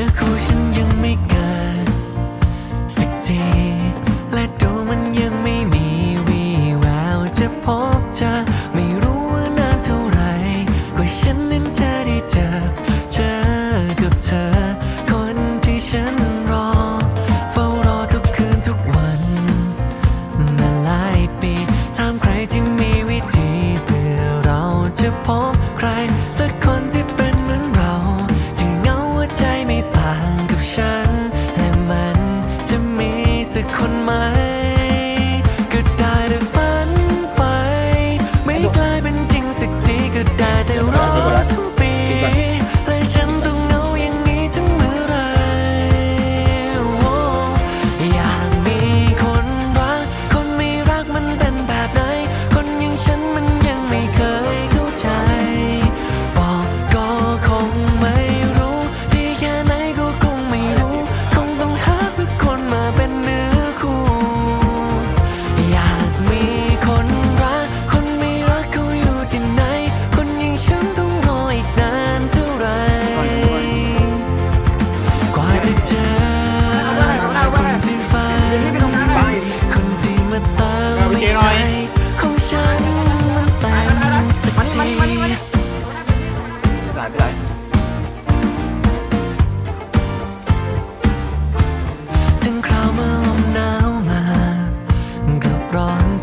якусь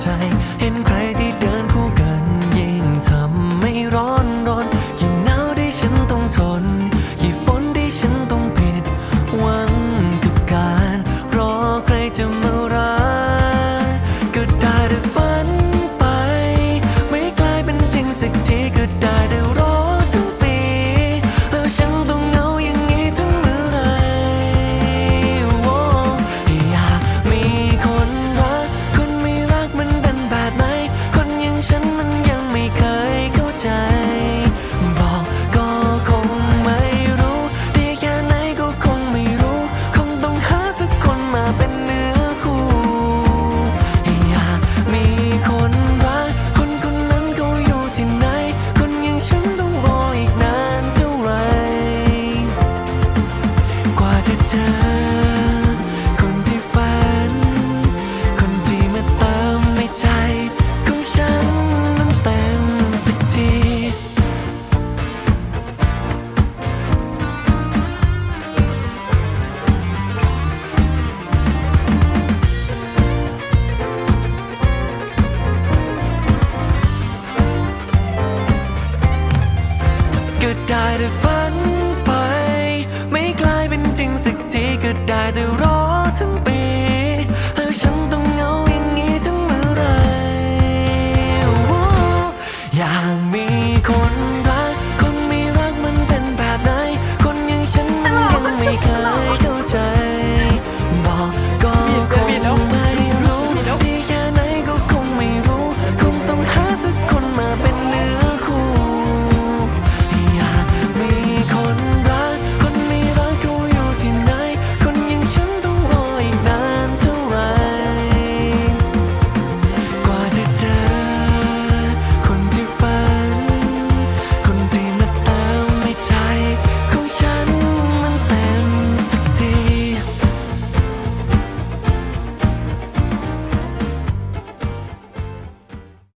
ใจ เห็นใครที่เดินคู่กันยิ่งทำไม่ร้อนร้อนยิ่งหนาวที่ฉันต้องทน ยิ่งฝนที่ฉันต้องผิดหวังกับการ รอใครจะมารักก็ได้แต่ฝันไป ไม่กลายเป็นจริงสักทีก็ได้ ได้แต่ฝันไป ไม่กลายเป็นจริงสักทีก็ได้แต่รอ